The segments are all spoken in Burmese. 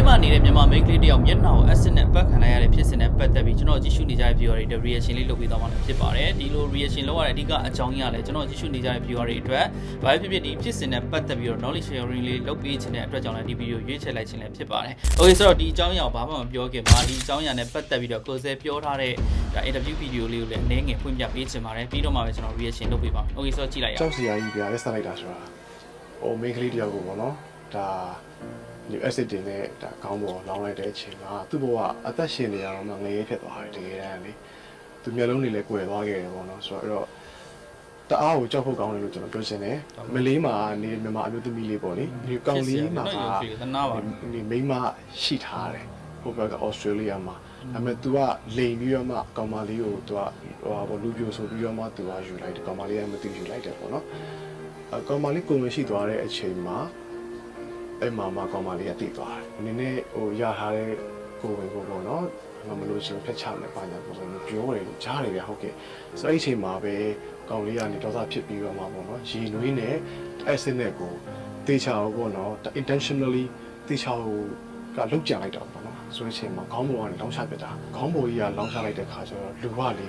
လေးမှာနေတဲ့မြန်မာမိန်းကလေးတယောက်မျက်နှာကို acid နဲ့ပတ်ခံလိုက်ရတဲ့ဖြစ်စဉ်နဲ့ပတ်သက်ပြီးကျွန်တော်ကြည့်ရှုနေကြတဲ့ viewer တွေအတွက် reaction လေးလုပ်ပေးသွားမှာလည်းဖြစ်ပါတယ်ဒီလို reaction လုပ်ရတဲ့အဓိကအကြောင်းရင်းကလည်းကျွန်တော်ကြည့်ရှုနေကြတဲ့ viewer တွေအတွက်ဘာဖြစ်ဖြစ်ဒီဖြစ်စဉ်နဲ့ပတ်သက်ပြီးတော့ knowledge sharing လေးလုပ်ပေးခြင်းတဲ့အတွက်ကြောင့်လည်းဒီ video ရွေးချယ်လိုက်ခြင်းလည်းဖြစ်ပါတယ် okay ဆိုတော့ဒီအကြောင်းအရာကိုဘာမှမပြောခင်မှာဒီအကြောင်းအရာနဲ့ပတ်သက်ပြီးတော့ကိုယ်စဲပြောထားတဲ့ဒါ interview video လေးကိုလည်းအနည်းငယ်ဖွင့်ပြပေးခြင်းပါတယ်ပြီးတော့မှပဲကျွန်တော် reaction လုပ်ပေးပါမယ် okay ဆိုတော့ကြည့်လိုက်ရအောင်ကြောက်စရာကြီးဗျာလက်ဆက်လိုက်တာဆိုတာဟိုမိန်းကလေးတယောက်ကိုပေါ့နော်ဒါ ဒီ acid တင်နဲ့ဒါခေါင်းပေါ်လောင်းလိုက်တဲ့အချိန်မှာသူ့ဘဝအသက်ရှင်နေရတော့မှငရေဖြစ်သွားတယ်တကယ်တမ်းလေသူမျက်လုံးတွေလည်းကွယ်သွားခဲ့တယ်ပေါ့နော်ဆိုတော့အဲ့တော့တအားကိုကြောက်ဖို့ကောင်းတယ်လို့ကျွန်တော်ပြောချင်တယ်မလေးမှာနေမြန်မာအမျိုးသမီးလေးပေါ့လေဒီကောင်လေးမှာ ဖြစ်စီရသနာပါ ဒီမိန်းမရှိထားတယ်ဟိုဘက်ကဩစတြေးလျမှာဒါပေမဲ့ तू ကလိန်ပြီးတော့မှကောင်မလေးကို तू ကဟိုဘောလူပြိုဆိုပြီးတော့မှ तू ကယူလိုက်တယ်ကောင်မလေးကမသိယူလိုက်တယ်ပေါ့နော်အကောင်မလေးကိုမရှိသွားတဲ့အချိန်မှာ အဲ့မှာမှကောင်မလေးကတိသွားတယ်။နည်းနည်းဟိုရထားတဲ့ကိုဝင်ကိုပေါ့နော်။မမလို့ရှင်ဖက်ချမယ်ပါညာပုံစံမျိုးပြောတယ်လို့ကြားတယ်ဗျဟုတ်ကဲ့။ဆိုတော့အဲ့ချိန်မှာပဲကောင်လေးကနေဒေါသဖြစ်ပြီးတော့မှပေါ့နော်။ရည်နွေးနဲ့အဲ့စစ်နဲ့ကိုတေချာကိုပေါ့နော် intentionally တေချာကိုကလောက်ကြလိုက်တာပေါ့နော်။ဆိုတဲ့အချိန်မှာခေါင်းပေါ်ကနေလောင်းချပြတာ။ခေါင်းပေါ်ကြီးကလောင်းချလိုက်တဲ့ခါကျတော့လူကလေ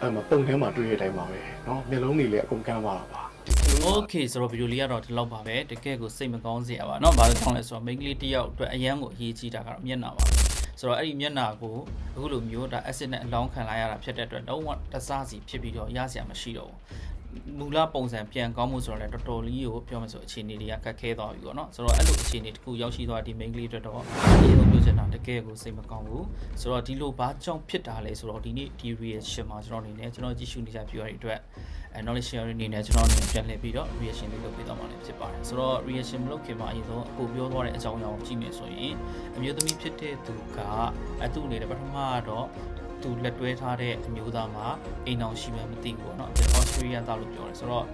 အဲ့မှာပုံထဲမှာတွေ့ရတဲ့အတိုင်းပါပဲ။နော်။မျက်လုံးတွေလည်းအကုန်ကန်းသွားတာပါ โอเคဆိုတော့ဗီဒီယိုလေးကတော့ဒီလောက်ပါပဲတကယ်ကိုစိတ်မကောင်းစရာပါเนาะဘာလို့ကြောင်းလဲဆိုတော့ main ကလေးတစ်ယောက်အတွက်အရန်ကိုအရေးကြီးတာကတော့မျက်နှာပါပဲဆိုတော့အဲ့ဒီမျက်နှာကိုအခုလိုမျိုးဒါ acid နဲ့အလောင်းခံလိုက်ရတာဖြစ်တဲ့အတွက်လုံးဝတစားစီဖြစ်ပြီးတော့ရစရာမရှိတော့ဘူး မူလပုံစံပြန်ကောင်းမှုဆိုတော့လည်းတော်တော်လေးကိုပြောမှဆိုအခြေအနေတွေကခက်ခဲသွားပြီပေါ့နော်ဆိုတော့အဲ့လိုအခြေအနေတစ်ခုရောက်ရှိသွားဒီ main ကလေးအတွက်တော့ဒီလိုပြောချင်တာတကယ်ကိုစိတ်မကောင်းဘူးဆိုတော့ဒီလိုဘာကြောင့်ဖြစ်တာလဲဆိုတော့ဒီနေ့ဒီ reaction မှာကျွန်တော်အနေနဲ့ကျွန်တော်ကြည့်ရှုနေကြ viewer တွေအတွက်အဲ knowledge sharing အနေနဲ့ကျွန်တော်အနေနဲ့ပြန်လည်ပြီးတော့ reaction လေးလုပ်ပေးသွားမှာလည်းဖြစ်ပါတယ်ဆိုတော့ reaction မလုပ်ခင်မှာအရင်ဆုံးအကိုပြောသွားတဲ့အကြောင်းအရာကိုကြည့်မယ်ဆိုရင်အမျိုးသမီးဖြစ်တဲ့သူကအသူ့အနေနဲ့ပထမကတော့ သူလက်တွဲထားတဲ့အမျိုးသားမှာအိမ်အောင်ရှိမှမသိဘူးပေါ့နော်။အော်စတြေးလျသားလို့ပြောတယ်ဆိုတော့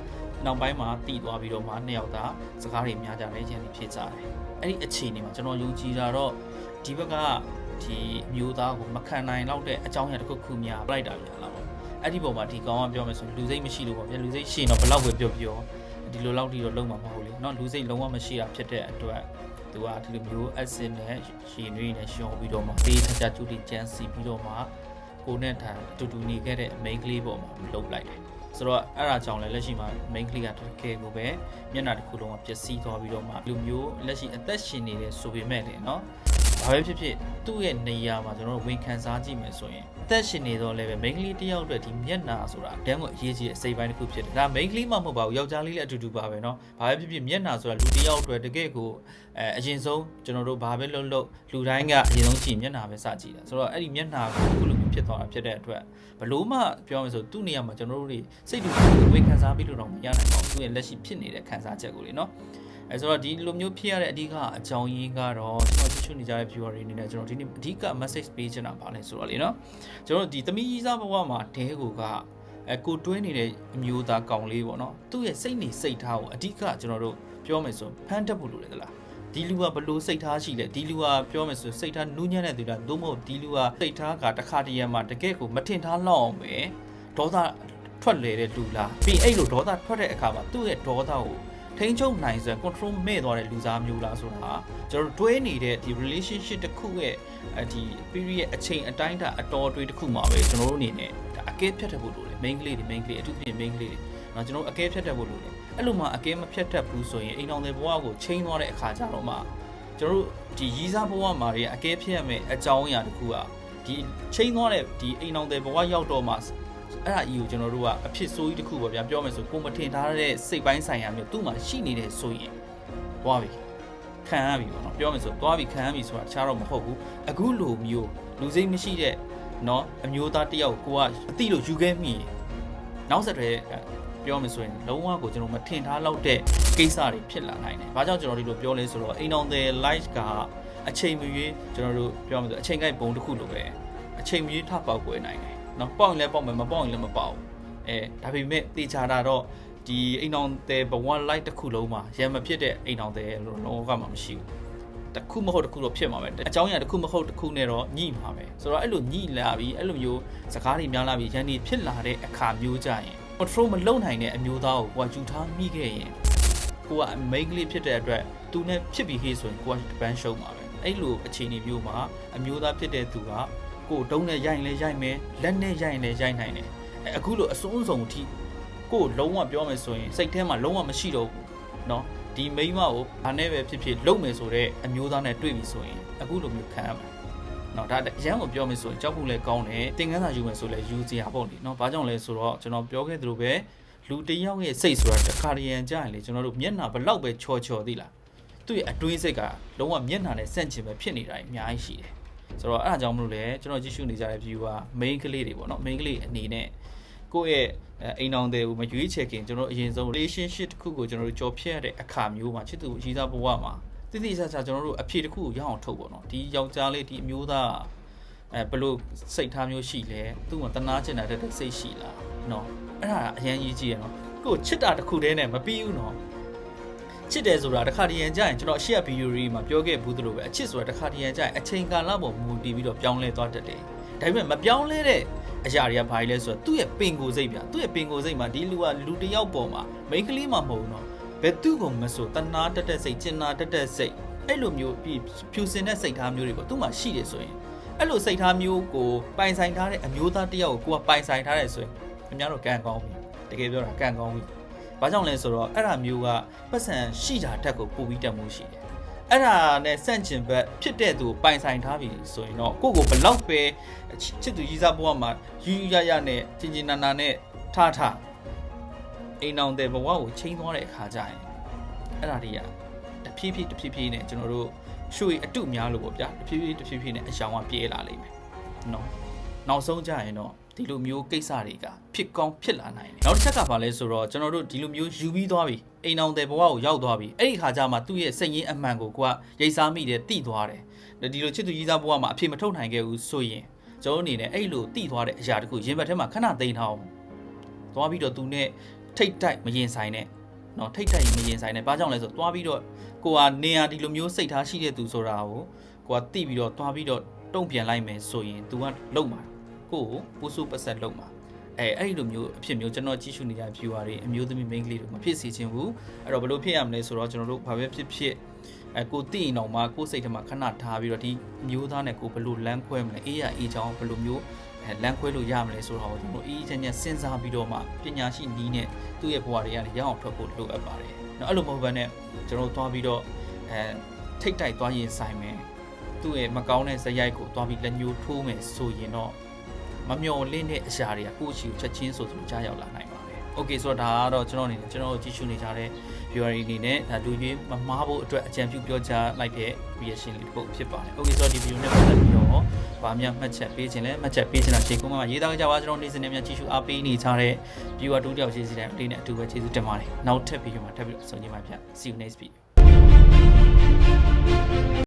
နောက်ပိုင်းမှာတည်သွားပြီးတော့မှနှစ်ယောက်သားစကားတွေများကြတယ်ရန်တွေဖြစ်ကြတယ်။အဲ့ဒီအခြေအနေမှာကျွန်တော်ယုံကြည်တာတော့ဒီဘက်ကဒီမျိုးသားကိုမခံနိုင်တော့တဲ့အကြောင်းအရာတစ်ခုခုများလိုက်တာများလားပေါ့။အဲ့ဒီပုံမှာဒီကောင်ကပြောမယ်ဆိုလူစိတ်မရှိလို့ပေါ့ဗျာလူစိတ်ရှိရင်တော့ဘယ်လောက်ပဲပြောပြောဒီလိုလောက်ဒီတော့လုံးမှာမဟုတ်လေ။နော်လူစိတ်လုံးဝမရှိတာဖြစ်တဲ့အတွက်သူကဒီလိုမျိုးအဆင်နဲ့ရှင်နွေးနဲ့ရှော်ပြီးတော့မှပေးချာချာကျူတင်ချန်စီပြီးတော့မှ ကိုနဲ့ထန်အတူတူနေခဲ့တဲ့ main ကလေးပေါ်မှာလှုပ်လိုက်တယ်ဆိုတော့အဲ့ဒါကြောင့်လည်းလက်ရှိမှာ main ကလေးကတကယ်ကိုပဲမျက်နှာတစ်ခုလုံးကပျက်စီးသွားပြီးတော့မှလူမျိုးလက်ရှိအသက်ရှင်နေတဲ့ဆိုပေမဲ့လေเนาะဘာပဲဖြစ်ဖြစ်သူ့ရဲ့နေရာမှာကျွန်တော်တို့ဝင်ခံစားကြည့်မယ်ဆိုရင်အသက်ရှင်နေတော့လည်းပဲ main ကလေးတစ်ယောက်အတွက်ဒီမျက်နှာဆိုတာတန်းကိုအရေးကြီးတဲ့အစိပ်ပိုင်းတစ်ခုဖြစ်တယ်ဒါ main ကလေးမှမဟုတ်ပါဘူးယောက်ျားလေးလည်းအတူတူပါပဲเนาะဘာပဲဖြစ်ဖြစ်မျက်နှာဆိုတာလူတစ်ယောက်အတွက်တကယ်ကိုအဲအရင်ဆုံးကျွန်တော်တို့ဘာပဲလုပ်လုပ်လူတိုင်းကအရင်ဆုံးကြည့်မျက်နှာပဲစကြည့်တာဆိုတော့အဲ့ဒီမျက်နှာကိုအခုလိုမျိုး ဖြစ်သွားတာဖြစ်တဲ့အတွက်ဘလို့မှပြောမယ်ဆိုသူ့နေရာမှာကျွန်တော်တို့တွေစိတ်တူဝေခံစားပြီးလို့တော့မရနိုင်အောင်သူ့ရဲ့လက်ရှိဖြစ်နေတဲ့ခံစားချက်ကိုလေနော်အဲဆိုတော့ဒီလိုမျိုးဖြစ်ရတဲ့အဓိကအကြောင်းရင်းကတော့ကျွန်တော်ချွတ်နေကြတဲ့ viewer တွေအနေနဲ့ကျွန်တော်ဒီနေ့အဓိက message ပေးချင်တာပါလဲဆိုတော့လေနော်ကျွန်တော်ဒီသမီးကြီးစားဘဝမှာဒဲကိုကအဲကိုတွင်းနေတဲ့အမျိုးသားကောင်လေးပေါ့နော်သူ့ရဲ့စိတ်နေစိတ်ထားကိုအဓိကကျွန်တော်တို့ပြောမယ်ဆိုဖန်တက်ဖို့လိုတယ်သလား ဒီလူကဘလို့စိတ်ထားရှိလဲဒီလူကပြောမယ်ဆိုစိတ်ထားနူးညံ့တဲ့သူလားသို့မဟုတ်ဒီလူကစိတ်ထားကတစ်ခါတည်းရမှာတကယ့်ကိုမထင်ထားလောက်အောင်ပဲဒေါသထွက်လေတဲ့လူလားပြီးအဲ့လိုဒေါသထွက်တဲ့အခါမှာသူ့ရဲ့ဒေါသကိုထိန်းချုပ်နိုင်စွာ control မဲ့သွားတဲ့လူစားမျိုးလားဆိုတာကျွန်တော်တို့တွဲနေတဲ့ဒီ relationship တစ်ခုရဲ့ဒီ period အချိန်အတိုင်းတာအတော်အတွေးတစ်ခုမှာပဲကျွန်တော်တို့အနေနဲ့ဒါအကဲဖြတ်တတ်ဖို့လိုတယ် main ကလေးတွေ main ကလေးအထူးသဖြင့် main ကလေးတွေနော်ကျွန်တော်တို့အကဲဖြတ်တတ်ဖို့လိုတယ် အဲ့လိုမှအကဲမဖြတ်တတ်ဘူးဆိုရင်အိမ်တော်တဲ့ဘဝကိုချိန်သွားတဲ့အခါကျတော့မှကျွန်တော်တို့ဒီရီးစားဘဝမှာတွေအကဲဖြတ်ရမယ်အကြောင်းအရာတစ်ခုကဒီချိန်သွားတဲ့ဒီအိမ်တော်တဲ့ဘဝရောက်တော့မှအဲ့ဒါအီကိုကျွန်တော်တို့ကအဖြစ်ဆိုးကြီးတစ်ခုပေါ့ဗျာပြောမယ်ဆိုကိုမထင်ထားတဲ့စိတ်ပိုင်းဆိုင်ရာမျိုးသူ့မှာရှိနေတဲ့ဆိုရင်သွားပြီခံရပြီပေါ့နော်ပြောမယ်ဆိုသွားပြီခံရပြီဆိုတာတခြားတော့မဟုတ်ဘူးအခုလိုမျိုးလူစိတ်မရှိတဲ့เนาะအမျိုးသားတယောက်ကိုကအတိလို့ယူခဲ့မိရင် နောက်ဆက်တွဲပြောမယ်ဆိုရင်လုံးဝကိုကျွန်တော်မထင်ထားလောက်တဲ့ကိစ္စတွေဖြစ်လာနိုင်တယ်။ဘာကြောင့်ကျွန်တော်ဒီလိုပြောလဲဆိုတော့အိမ်တော်တဲ့ light ကအချိန်မရွေးကျွန်တော်တို့ပြောမယ်ဆိုအချိန်ကိုက်ပုံတစ်ခုလိုပဲအချိန်မရွေးထပေါက်ကွယ်နိုင်တယ်။နော်ပေါက်ရင်လည်းပေါက်မယ်မပေါက်ရင်လည်းမပေါက်ဘူး။အဲဒါပေမဲ့တေချာတာတော့ဒီအိမ်တော်တဲ့ဘဝ light တစ်ခုလုံးမှာရံမဖြစ်တဲ့အိမ်တော်တဲ့လို့လောကမှာမရှိဘူး။ တစ်ခုမဟုတ်တစ်ခုတော့ဖြစ်မှာပဲအကြောင်းအရာတစ်ခုမဟုတ်တစ်ခုနဲ့တော့ညှိမှာပဲဆိုတော့အဲ့လိုညှိလာပြီးအဲ့လိုမျိုးစကားတွေများလာပြီးရန်ဒီဖြစ်လာတဲ့အခါမျိုးကြရင် control မလုပ်နိုင်တဲ့အမျိုးသားကိုကိုကယူထားမိခဲ့ရင်ကိုက main ကလေးဖြစ်တဲ့အတွက်သူနဲ့ဖြစ်ပြီးဟေးဆိုရင်ကိုကတပန်းရှုံးမှာပဲ အဲ့လိုအခြေအနေမျိုးမှာအမျိုးသားဖြစ်တဲ့သူကကိုယ်တုံးနဲ့ရိုက်ရင်လည်းရိုက်မယ်လက်နဲ့ရိုက်ရင်လည်းရိုက်နိုင်တယ်အဲအခုလိုအစွန်းဆုံးအထိကိုယ်လုံးဝပြောမယ်ဆိုရင်စိတ်ထဲမှာလုံးဝမရှိတော့ဘူးเนาะ ဒီမိန်းမကိုဘာနဲ့ပဲဖြစ်ဖြစ်လုံမယ်ဆိုတော့အမျိုးသားနဲ့တွေ့ပြီဆိုရင်အခုလိုမျိုးခံရမှာနော်ဒါအရန်ကိုပြောမယ်ဆိုရင်ကြောက်ဖို့လည်းကောင်းတယ်သင်ခန်းစာယူမယ်ဆိုလည်းယူစရာပေါ့လေနော်ဘာကြောင့်လဲဆိုတော့ကျွန်တော်ပြောခဲ့သလိုပဲလူတစ်ယောက်ရဲ့စိတ်ဆိုတာတစ်ခါတရံကြရင်လေကျွန်တော်တို့မျက်နှာဘလောက်ပဲချော်ချော်သေးလားသူ့ရဲ့အတွင်းစိတ်ကလုံးဝမျက်နှာနဲ့ဆန့်ကျင်ပဲဖြစ်နေတာအများကြီးရှိတယ်ဆိုတော့အဲ့ဒါကြောင့်မလို့လေကျွန်တော်ကြည့်ရှုနေကြတဲ့ viewer main ကလေးတွေပေါ့နော် main ကလေးအနေနဲ့ ကိုယ့်ရဲ့အိမ်အောင်တွေကိုမရွေးချယ်ခင်ကျွန်တော်အရင်ဆုံး relationship တစ်ခုကိုကျွန်တော်တို့ကြော်ဖြတ်ရတဲ့အခါမျိုးမှာချစ်သူရည်စားဘဝမှာတိတိကျကျကျွန်တော်တို့အဖြေတစ်ခုကိုရအောင်ထုတ်ပေါ့နော်ဒီယောက်ျားလေးဒီအမျိုးသားအဲဘလို့စိတ်ထားမျိုးရှိလဲသူ့မှာတနာကျင်တာတဲ့စိတ်ရှိလားနော်အဲ့ဒါအရင်ကြီးကြည့်ရနော်ကိုယ်ချစ်တာတစ်ခုတည်းနဲ့မပြီးဘူးနော်ချစ်တယ်ဆိုတာတစ်ခါတည်းရန်ကြရင်ကျွန်တော်အရှိရဗီဒီယိုတွေမှာပြောခဲ့ဘူးသလိုပဲအချစ်ဆိုတာတစ်ခါတည်းရန်ကြရင်အချိန်ကာလပေါ်မူတည်ပြီးတော့ပြောင်းလဲသွားတတ်တယ်ဒါပေမဲ့မပြောင်းလဲတဲ့ အရာတွေကဘာလဲဆိုတော့သူ့ရဲ့ပင်ကိုယ်စိတ်ဗျသူ့ရဲ့ပင်ကိုယ်စိတ်မှာဒီလူကလူတစ်ယောက်ပေါ်မှာမိန်းကလေးမှမဟုတ်ဘူးနော်ဘယ်သူ့ကိုမဆိုတနာတက်တဲ့စိတ်ကျင်နာတက်တဲ့စိတ်အဲ့လိုမျိုးပြီးဖြူစင်တဲ့စိတ်ထားမျိုးတွေပေါ့သူ့မှာရှိတယ်ဆိုရင်အဲ့လိုစိတ်ထားမျိုးကိုပိုင်ဆိုင်ထားတဲ့အမျိုးသားတစ်ယောက်ကိုကိုကပိုင်ဆိုင်ထားတယ်ဆိုရင်ခင်ဗျားတို့ကံကောင်းပြီတကယ်ပြောတာကံကောင်းပြီဘာကြောင့်လဲဆိုတော့အဲ့ဒါမျိုးကပတ်စံရှိတာတက်ကိုပို့ပြီးတက်မှုရှိတယ် အဲ့ဒါနဲ့စန့်ကျင်ဘက်ဖြစ်တဲ့သူကိုပိုင်ဆိုင်ထားပြီဆိုရင်တော့ကိုယ့်ကိုဘလောက်ပဲချစ်သူကြီးစားဘဝမှာယူယူရရနဲ့ချင်းချင်းနာနာနဲ့ထားထားအိမ်အောင်တဲ့ဘဝကိုချိန်သွားတဲ့အခါကျရင်အဲ့ဒါတွေကတဖြည်းဖြည်းတဖြည်းဖြည်းနဲ့ကျွန်တော်တို့ရွှေအတုများလို့ပေါ့ဗျာတဖြည်းဖြည်းတဖြည်းဖြည်းနဲ့အယောင်ကပြေးလာလိမ့်မယ်နော်နောက်ဆုံးကြရင်တော့ဒီလိုမျိုးကိစ္စတွေကဖြစ်ကောင်းဖြစ်လာနိုင်တယ်နောက်တစ်ချက်ကဘာလဲဆိုတော့ကျွန်တော်တို့ဒီလိုမျိုးယူပြီးသွားပြီ အိမ်အောင်တဲ့ဘဝကိုရောက်သွားပြီအဲ့ဒီခါကျမှသူ့ရဲ့စိတ်ရင်းအမှန်ကိုကိုကရိတ်စားမိတယ်တိသွားတယ်ဒီလိုချစ်သူကြီးသားဘဝမှာအဖြစ်မထုတ်နိုင်ခဲ့ဘူးဆိုရင်ကျွန်တော်အနေနဲ့အဲ့လိုတိသွားတဲ့အရာတခုရင်ဘတ်ထဲမှာခဏသိမ်းထားအောင်သွားပြီးတော့သူနဲ့ထိတ်တိုက်မရင်ဆိုင်နဲ့နော်ထိတ်တိုက်မရင်ဆိုင်နဲ့ဘာကြောင့်လဲဆိုတော့သွားပြီးတော့ကိုကနေရာဒီလိုမျိုးစိတ်ထားရှိတဲ့သူဆိုတာကိုကိုကတိပြီးတော့တွားပြီးတော့တုံ့ပြန်လိုက်မယ်ဆိုရင် तू ကလုံမှာကိုကိုပူစုပတ်ဆက်လုံမှာ အဲအဲ့လိုမျိုးအဖြစ်မျိုးကျွန်တော်ကြည့်ရှုနေကြ viewer တွေအမျိုးသမီး main ကလေးတွေမဖြစ်စေချင်ဘူးအဲ့တော့ဘယ်လိုဖြစ်ရမလဲဆိုတော့ကျွန်တော်တို့ဘာပဲဖြစ်ဖြစ်အဲကိုသိရင်တော့မှကိုစိတ်ထဲမှာခဏထားပြီးတော့ဒီမျိုးသားနဲ့ကိုဘယ်လိုလမ်းခွဲမလဲအေးရအေးချောင်းဘယ်လိုမျိုးအဲလမ်းခွဲလို့ရမလဲဆိုတော့ကျွန်တော်အေးချမ်းချမ်းစဉ်းစားပြီးတော့မှပညာရှိနီးနဲ့သူ့ရဲ့ဘဝတွေကနေရအောင်ထွက်ဖို့လိုအပ်ပါတယ်။နော်အဲ့လိုမဟုတ်ဘဲနဲ့ကျွန်တော်သွားပြီးတော့အဲထိတ်တိုက်သွားရင်ဆိုင်မယ်သူ့ရဲ့မကောင်းတဲ့ဇယိုက်ကိုသွားပြီးလက်ညှိုးထိုးမယ်ဆိုရင်တော့ မမျော်လင့်တဲ့အရာတွေကကိုယ့်ရှိကိုချက်ချင်းဆိုသလိုကြားရောက်လာနိုင်ပါတယ်။ Okay ဆိုတော့ဒါကတော့ကျွန်တော်အနေနဲ့ကျွန်တော်တို့ကြည့်ရှုနေကြတဲ့ viewer တွေအနေနဲ့ဒါလူကြီးမမားဖို့အတွက်အကြံပြုပြောကြားလိုက်တဲ့ reaction လေးတစ်ပုဒ်ဖြစ်ပါတယ်။ Okay ဆိုတော့ဒီ video နဲ့ပတ်သက်ပြီးတော့ဗာမြမှတ်ချက်ပေးခြင်းလဲမှတ်ချက်ပေးခြင်းလားချိန်ကုန်မှာရေးသားကြပါကျွန်တော်နေ့စဉ်နဲ့များကြည့်ရှုအားပေးနေကြတဲ့ viewer တို့တယောက်ချင်းစီတိုင်းအလေးနဲ့အတူပဲကျေးဇူးတင်ပါတယ်။နောက်ထပ် video မှာထပ်ပြီးတော့ဆုံကြပါဗျာ။ See you next video